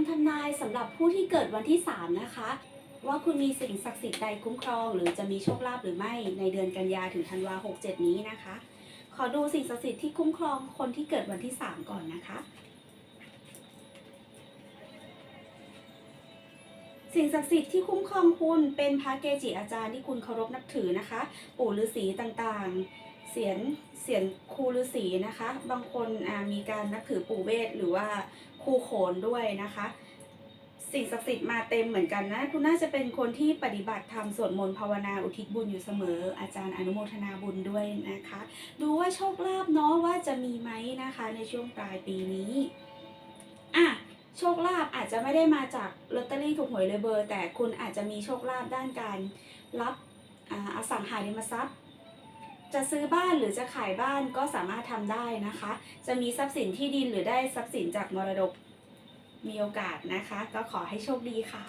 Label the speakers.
Speaker 1: ำทำนายสำหรับผู้ที่เกิดวันที่ 3 นะคะ ว่าคุณมีสิ่งศักดิ์สิทธิ์ใดคุ้มครอง หรือจะมีโชคลาภหรือไม่ในเดือนกันยาถึงธันวา67 นี้นะคะ ขอดูสิ่งศักดิ์สิทธิ์ที่คุ้มครองคนที่เกิดวันที่ 3 ก่อนนะคะ สิ่งศักดิ์สิทธิ์ที่คุ้มครองคุณเป็นพระเกจิอาจารย์ที่คุณเคารพนับถือนะคะ ปู่ฤาษีต่างๆ เสียนเสียนครูฤาษีนะคะ บางคนมีการนับถือปู่เวทหรือว่าครูโขนด้วยนะคะ สิ่งศักดิ์สิทธิ์มาเต็มเหมือนกันนะคุณน่าจะเป็นคนที่ปฏิบัติธรรมสวดมนต์ภาวนาอุทิศบุญอยู่เสมอ อาจารย์อนุโมทนาบุญด้วยนะคะ ดูว่าโชคลาภเนาะว่าจะมีไหมนะคะในช่วงปลายปีนี้อะโชคลาภอาจจะไม่ได้มาจากลอตเตอรี่ถูกหวยเลยเบอร์ แต่คุณอาจจะมีโชคลาภด้านการรับอ่าอสังหาริมทรัพย์ จะซื้อบ้านหรือจะขายบ้านก็สามารถทำได้นะคะ จะมีทรัพย์สินที่ดินหรือได้ทรัพย์สินจากมรดกมีโอกาสนะคะ ก็ขอให้โชคดีค่ะ